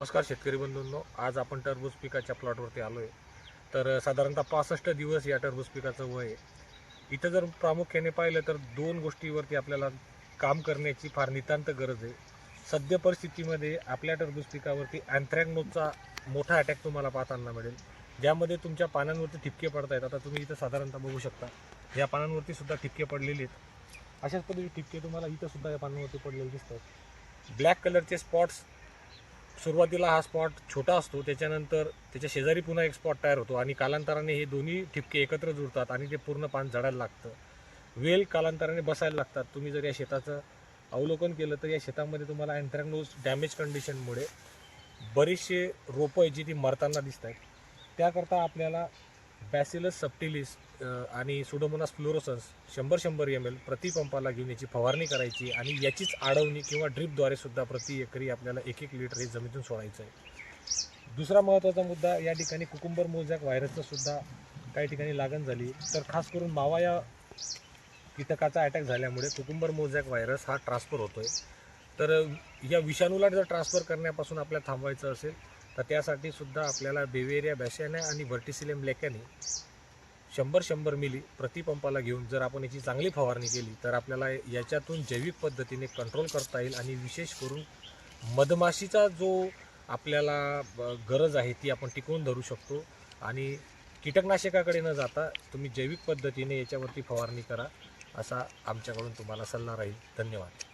नमस्कार शेतकरी बंधूंनो आज आपण टरबूज पिकाच्या प्लॉटवरती आलो आहे तर साधारणतः पासष्ट दिवस या टरबूज पिकाचं वय आहे. इथं जर प्रामुख्याने पाहिलं तर दोन गोष्टीवरती आपल्याला काम करण्याची फार नितांत गरज आहे. सद्य परिस्थितीमध्ये आपल्या टरबूज पिकावरती अँथ्रॅक्नोजचा मोठा अटॅक तुम्हाला पाहताना मिळेल. ज्यामध्ये तुमच्या पानांवरती ठिपके पडत आहेत आता तुम्ही इथं साधारणतः बघू शकता या पानांवरती सुद्धा ठिपके पडलेले आहेत. अशाच पद्धतीचे ठिपके तुम्हाला इथं सुद्धा या पानांवरती पडलेले दिसतात ब्लॅक कलरचे स्पॉट्स सुरुवातीला हा स्पॉट छोटा असतो त्याच्यानंतर त्याच्या शेजारी पुन्हा एक स्पॉट तयार होतो आणि कालांतराने हे दोन्ही ठिपके एकत्र जुळतात आणि ते पूर्ण पान झडायला लागतं. वेल कालांतराने बसायला लागतात. तुम्ही जर या शेताचं अवलोकन केलं तर या शेतामध्ये तुम्हाला अँथ्रॅक्नोज डॅमेज कंडिशनमुळे बरीचसे रोपं आहेत जी ती मरताना दिसत आहेत त्याकरता आपल्याला बॅसिलस सप्टिलिस आणि सुडोमोनास फ्लोरोसन्स शंभर शंभर एम एल प्रतिपंपाला घेऊन याची फवारणी करायची आणि याचीच आडवणी किंवा ड्रिपद्वारे सुद्धा प्रति एकरी आपल्याला एक एक लिटर हे जमिनीतून सोडायचं आहे. दुसरा महत्त्वाचा मुद्दा या ठिकाणी कुकुंबर मोजॅक व्हायरसचं सुद्धा काही ठिकाणी लागण झाली. तर खास करून मावा या कीटकाचा अटॅक झाल्यामुळे कुकुंबर मोजॅक व्हायरस हा ट्रान्सफर आहे तर या विषाणूला जर ट्रान्सफर करण्यापासून आपल्याला थांबवायचं असेल तर त्यासाठी सुद्धा आपल्याला बेवेरिया बॅशॅने आणि व्हर्टिसिलेम लेक्याने शंभर शंभर मिली प्रतिपंपाला घेऊन जर आपण याची चांगली फवारणी केली तर आपल्याला याच्यातून जैविक पद्धतीने कंट्रोल करता येईल आणि विशेष करून मधमाशीचा जो आपल्याला ब- गरज आहे ती आपण टिकवून धरू शकतो आणि कीटकनाशकाकडे न जाता तुम्ही जैविक पद्धतीने याच्यावरती फवारणी करा असा आमच्याकडून तुम्हाला सल्ला राहील. धन्यवाद.